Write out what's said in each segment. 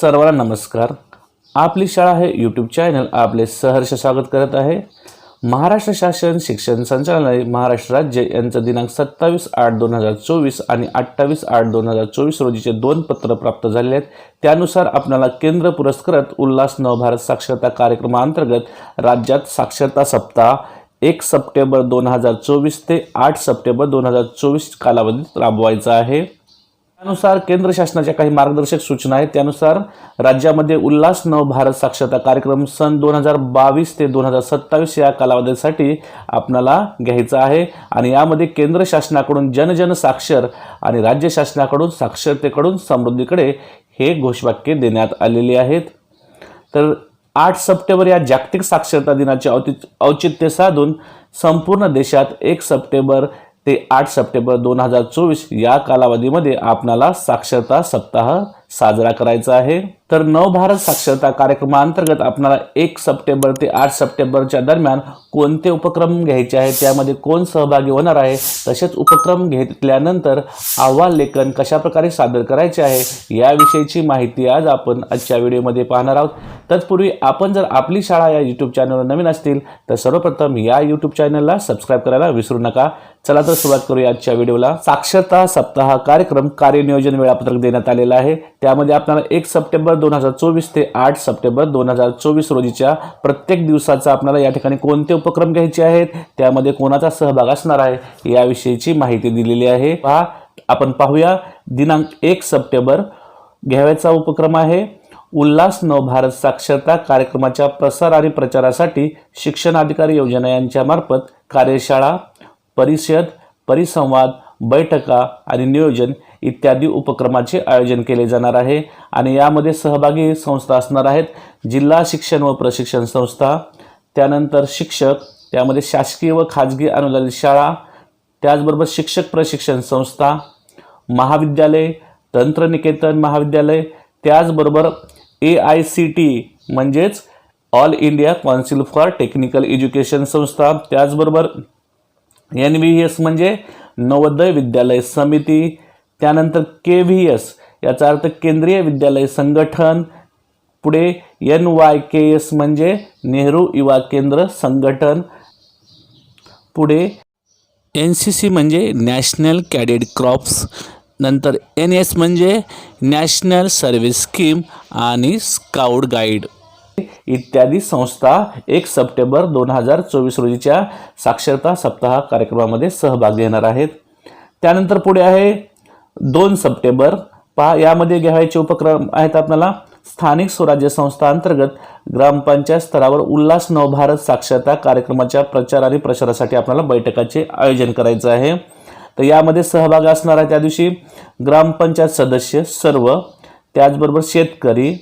सर्वांना नमस्कार. आपली शाळा हे यूट्यूब चॅनल आपले सहर्ष स्वागत करत आहे. महाराष्ट्र शासन शिक्षण संचालनालय महाराष्ट्र राज्य यांचं दिनांक सत्तावीस आठ दोन हजार चोवीस आणि अठ्ठावीस आठ दोन हजार चोवीस रोजीचे दोन पत्र प्राप्त झालेले आहेत. त्यानुसार आपल्याला केंद्र पुरस्कृत उल्हास नवभारत साक्षरता कार्यक्रमाअंतर्गत राज्यात साक्षरता सप्ताह एक सप्टेंबर दोन हजार चोवीस ते आठ सप्टेंबर दोन हजार चोवीस कालावधीत राबवायचा आहे. त्यानुसार केंद्र शासनाच्या काही मार्गदर्शक सूचना आहेत. त्यानुसार राज्यामध्ये उल्हास नव भारत साक्षरता कार्यक्रम सन दोन हजार बावीस ते दोन हजार सत्तावीस या कालावधीसाठी आपणाला घ्यायचा आहे. आणि यामध्ये केंद्र शासनाकडून जनजन साक्षर आणि राज्य शासनाकडून साक्षरतेकडून समृद्धीकडे हे घोषवाक्य देण्यात आलेले आहेत. तर आठ सप्टेंबर या जागतिक साक्षरता दिनाचे औचित्य साधून संपूर्ण देशात एक सप्टेंबर ते आठ सप्टेंबर दोन हजार चोवीस या कालावधीमध्ये आपणाला साक्षरता सप्ताह साजरा करायचा आहे. तर नवभारत साक्षरता कार्यक्रमाअंतर्गत आपणाला एक सप्टेंबर ते आठ सप्टेंबरच्या दरम्यान कोणते उपक्रम घ्यायचे आहे त्यामध्ये कोण सहभागी होणार आहे तसेच उपक्रम घेतल्यानंतर अहवाल लेखन कशा प्रकारे सादर करायचे आहे याविषयीची माहिती आज आपण आजच्या व्हिडिओमध्ये पाहणार आहोत. तत्पूर्वी आपण जर आपली शाळा या यूट्यूब चॅनलवर नवीन असतील तर सर्वप्रथम या यूट्यूब चॅनलला सबस्क्राईब करायला विसरू नका. चला तर सुरुवात करूया आजच्या व्हिडिओला. साक्षरता सप्ताह कार्यक्रम कार्यनियोजन वेळापत्रक देण्यात आलेलं आहे. त्यामध्ये आपल्याला एक सप्टेंबर दोन हजार चोवीस ते आठ सप्टेंबर दोन हजार चोवीस रोजीच्या प्रत्येक दिवसाचा आपल्याला या ठिकाणी कोणते उपक्रम घ्यायचे आहेत त्यामध्ये कोणाचा सहभाग असणार आहे याविषयीची माहिती दिलेली आहे. पहा आपण पाहूया दिनांक एक सप्टेंबर घ्यावयाचा उपक्रम आहे. उल्हास नवभारत साक्षरता कार्यक्रमाच्या प्रसार आणि प्रचारासाठी शिक्षण अधिकारी योजना यांच्यामार्फत कार्यशाळा परिषद परिसंवाद बैठका आणि नियोजन इत्यादी उपक्रमाचे आयोजन केले जाणार आहे आणि यामध्ये सहभागी संस्था असणार आहेत जिल्हा शिक्षण व प्रशिक्षण संस्था त्यानंतर शिक्षक त्यामध्ये शासकीय व खाजगी अनुदानित शाळा त्याचबरोबर शिक्षक प्रशिक्षण संस्था महाविद्यालय तंत्रनिकेतन महाविद्यालय त्याचबरोबर ए आय सी टी म्हणजेच All India council for technical education संस्था त्याचबरोबर एन व्ही एस म्हणजे नवोदय विद्यालय समिती त्यानंतर के व्ही एस याचा अर्थ केंद्रीय विद्यालय संघटन. पुढे एन वाय के एस म्हणजे नेहरू युवा केंद्र संघटन. पुढे एन सी सी म्हणजे नॅशनल कॅडेट क्रॉप्स. नंतर एन एस म्हणजे नॅशनल सर्व्हिस स्कीम आणि स्काउट गाईड. इत्यादी संस्था एक सप्टेंबर दोन हजार चोवीस रोजीच्या साक्षरता सप्ताह कार्यक्रमामध्ये सहभाग घेणार आहेत. त्यानंतर पुढे आहे दोन सप्टेंबर. पहा यामध्ये घ्यायचे उपक्रम आहेत आपल्याला. स्थानिक स्वराज्य संस्था अंतर्गत ग्रामपंचायत स्तरावर उल्हास नवभारत साक्षरता कार्यक्रमाच्या प्रचार आणि प्रसारासाठी आपल्याला बैठकाचे आयोजन करायचं आहे. तर यामध्ये सहभाग असणार आहे त्या दिवशी ग्रामपंचायत सदस्य सर्व त्याचबरोबर शेतकरी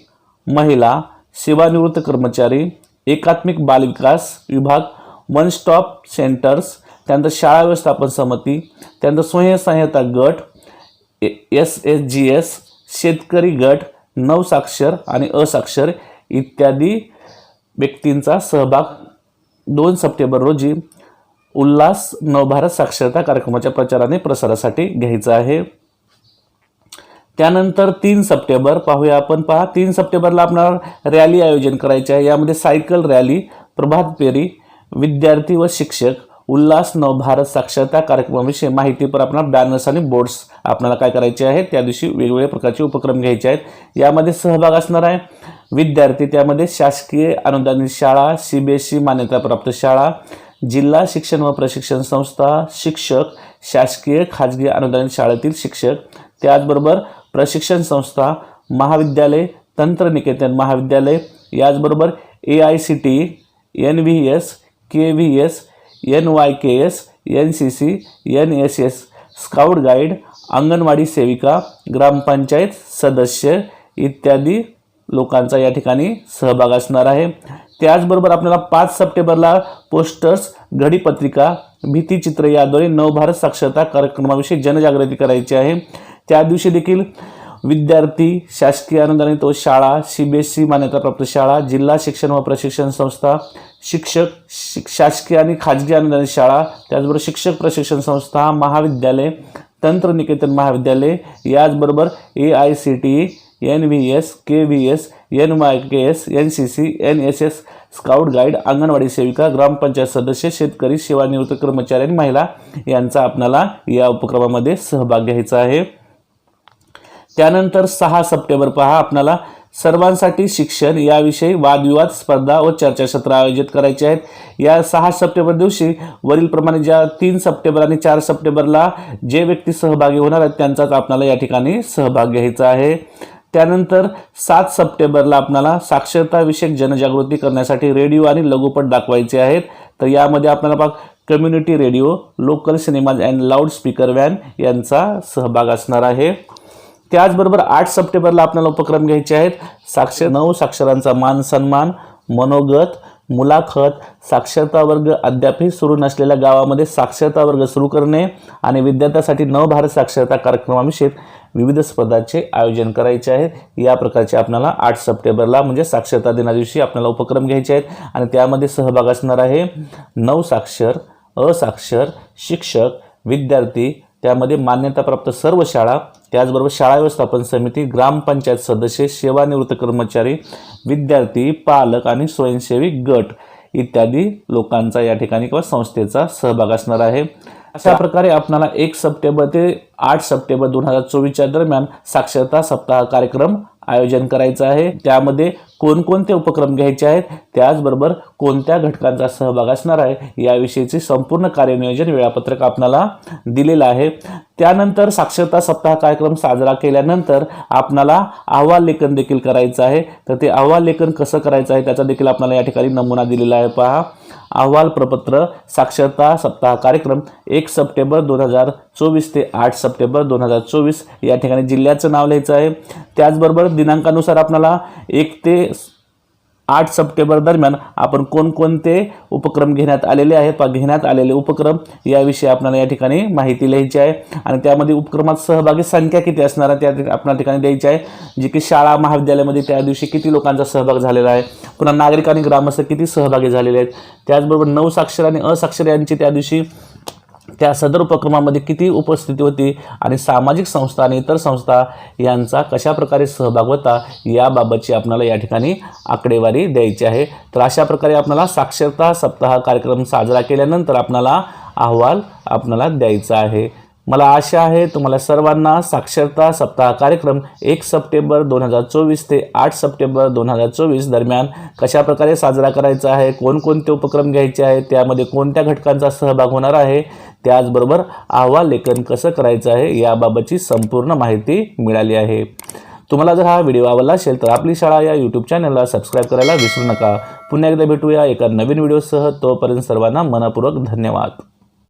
महिला सेवानिवृत्त कर्मचारी एकात्मिक बालविकास विभाग वन स्टॉप सेंटर्स त्यानंतर शाळा व्यवस्थापन समिती त्यानंतर स्वयंसहाय्यता गट एस एस जी एस शेतकरी गट नवसाक्षर आणि असाक्षर इत्यादी व्यक्तींचा सहभाग दोन सप्टेंबर रोजी उल्हास नवभारत साक्षरता कार्यक्रमाच्या प्रचाराने प्रसारासाठी घ्यायचा आहे. त्यानंतर तीन सप्टेंबर पाहूया आपण. पहा तीन सप्टेंबरला आपणाला रॅली आयोजन करायचे आहे. यामध्ये सायकल रॅली प्रभात फेरी विद्यार्थी व शिक्षक उल्हास नव भारत साक्षरता कार्यक्रमाविषयी माहितीपर आपल्याला बॅनर्स आणि बोर्ड्स आपल्याला काय करायचे आहेत त्या दिवशी वेगवेगळ्या प्रकारचे उपक्रम घ्यायचे आहेत. यामध्ये सहभाग असणार आहे. विद्यार्थी त्यामध्ये शासकीय अनुदानित शाळा सी बी एस सी मान्यताप्राप्त शाळा जिल्हा शिक्षण व प्रशिक्षण संस्था शिक्षक शासकीय खाजगी अनुदानित शाळेतील शिक्षक त्याचबरोबर प्रशिक्षण संस्था महाविद्यालय तंत्रनिकेतन महाविद्यालय याचबरोबर A I C T N V S K V S N Y K S N C C N S S scout guide anganwadi सेविका ग्रामपंचायत सदस्य इत्यादी लोकांचा या ठिकाणी सहभाग असणार आहे. त्याचबरोबर आपल्याला पाच सप्टेंबरला पोस्टर्स घडीपत्रिका भीतीचित्र याद्वारे नवभारत साक्षरता कार्यक्रमाविषयी जनजागृती करायची आहे. त्या दिवशी देखील विद्यार्थी शासकीय अनुदानित व शाळा सी बी एस सी मान्यताप्राप्त शाळा जिल्हा शिक्षण व प्रशिक्षण संस्था शिक्षक शिक शासकीय आणि खाजगी अनुदानित शाळा त्याचबरोबर शिक्षक प्रशिक्षण संस्था महाविद्यालय तंत्रनिकेतन महाविद्यालय याचबरोबर A I C T N V S K V S N Y K S N C C N S S scout guide anganwadi सेविका ग्रामपंचायत सदस्य शेतकरी सेवानिवृत्त कर्मचारी आणि महिला यांचा आपणाला या उपक्रमामध्ये सहभाग घ्यायचा आहे. त्यानंतर सहा सप्टेंबर पहा आपल्याला सर्वांसाठी शिक्षण याविषयी वादविवाद स्पर्धा व चर्चासत्र आयोजित करायचे आहेत. या सहा सप्टेंबर दिवशी वरीलप्रमाणे ज्या तीन सप्टेंबर आणि चार सप्टेंबरला जे व्यक्ती सहभागी होणार आहेत त्यांचाच आपल्याला या ठिकाणी सहभाग घ्यायचा आहे. त्यानंतर सात सप्टेंबरला आपल्याला साक्षरताविषयक जनजागृती करण्यासाठी रेडिओ आणि लघुपट दाखवायचे आहेत. तर यामध्ये आपल्याला बघ community radio local cinemas and loud speaker van यांचा सहभाग असणार आहे. त्याचबरोबर आठ सप्टेंबरला आपल्याला उपक्रम घ्यायचे आहेत. साक्षर नऊ साक्षरांचा मान सन्मान मनोगत मुलाखत साक्षरता वर्ग अद्यापही सुरू नसलेल्या गावामध्ये साक्षरता वर्ग सुरू करणे आणि विद्यार्थ्यासाठी नवभारत साक्षरता कार्यक्रमाविषयी विविध स्पर्धांचे आयोजन करायचे आहे. या प्रकारचे आपल्याला आठ सप्टेंबरला म्हणजे साक्षरता दिना दिवशी आपल्याला उपक्रम घ्यायचे आहेत आणि त्यामध्ये सहभाग असणार आहे नऊ साक्षर असाक्षर शिक्षक विद्यार्थी त्यामध्ये मान्यताप्राप्त सर्व शाळा त्याचबरोबर शाळा व्यवस्थापन समिती ग्रामपंचायत सदस्य सेवानिवृत्त कर्मचारी विद्यार्थी पालक आणि स्वयंसेवी गट इत्यादी लोकांचा या ठिकाणी किंवा संस्थेचा सहभाग असणार आहे. अशा प्रकारे आपणाला एक सप्टेंबर ते आठ सप्टेंबर दोन हजार चोवीसच्या दरम्यान साक्षरता सप्ताह कार्यक्रम आयोजन करायचं आहे. त्यामध्ये कोणकोणते उपक्रम घ्यायचे आहेत त्याचबरोबर कोणत्या घटकांचा सहभाग असणार आहे याविषयीचे संपूर्ण कार्यनियोजन वेळापत्रक आपणाला दिलेलं आहे. त्यानंतर साक्षरता सप्ताह कार्यक्रम साजरा केल्यानंतर आपणाला अहवाल लेखन देखील करायचं आहे. तर ते अहवाल लेखन कसं करायचं आहे त्याचा देखील आपल्याला या ठिकाणी नमुना दिलेला आहे. पहा अहवाल प्रपत्र साक्षरता सप्ताह कार्यक्रम एक सप्टेंबर दोन हजार चोवीस ते आठ सप्टेंबर दोन हजार चोवीस या ठिकाणी जिल्ह्याचं नाव लिहायचं आहे. त्याचबरोबर दिनांकानुसार आपल्याला एक ते आठ सप्टेंबर दरम्यान आपण कोणकोणते उपक्रम घेण्यात आलेले आहेत पा घेण्यात आलेले उपक्रम याविषयी आपल्याला या ठिकाणी माहिती लिहायची आहे. आणि त्यामध्ये उपक्रमात सहभागी संख्या किती असणार आहे त्या आपल्या ठिकाणी द्यायची आहे. जी की शाळा महाविद्यालयामध्ये त्या दिवशी किती लोकांचा सहभाग झालेला आहे. पुन्हा नागरिक आणि ग्रामस्थ किती सहभागी झालेले आहेत. त्याचबरोबर नऊ साक्षर आणि असाक्षर यांची त्या दिवशी त्या सदर उपक्रमामध्ये किती उपस्थिती होती आणि सामाजिक संस्था आणि इतर संस्था यांचा कशा प्रकारे सहभाग होता याबाबतची आपल्याला या ठिकाणी आकडेवारी द्यायची आहे. तर अशा प्रकारे आपल्याला साक्षरता सप्ताह कार्यक्रम साजरा केल्यानंतर आपणाला अहवाल आपणाला द्यायचा आहे. मला आशा आहे तुम्हाला सर्वांना साक्षरता सप्ताह कार्यक्रम एक सप्टेंबर दोन हजार चोवीस ते आठ सप्टेंबर दोन हजार चोवीस दरम्यान कशा प्रकारे साजरा करायचा आहे कोणकोणते उपक्रम घ्यायचे आहेत त्यामध्ये कोणत्या घटकांचा सहभाग होणार आहे त्याचबरोबर अहवाल लेखन कसं करायचं आहे याबाबतची संपूर्ण माहिती मिळाली आहे. तुम्हाला जर हा व्हिडिओ आवडला असेल तर आपली शाळा या यूट्यूब चॅनलला सबस्क्राईब करायला विसरू नका. पुन्हा एकदा भेटूया एका नवीन व्हिडिओसह. तोपर्यंत सर्वांना मनपूर्वक धन्यवाद.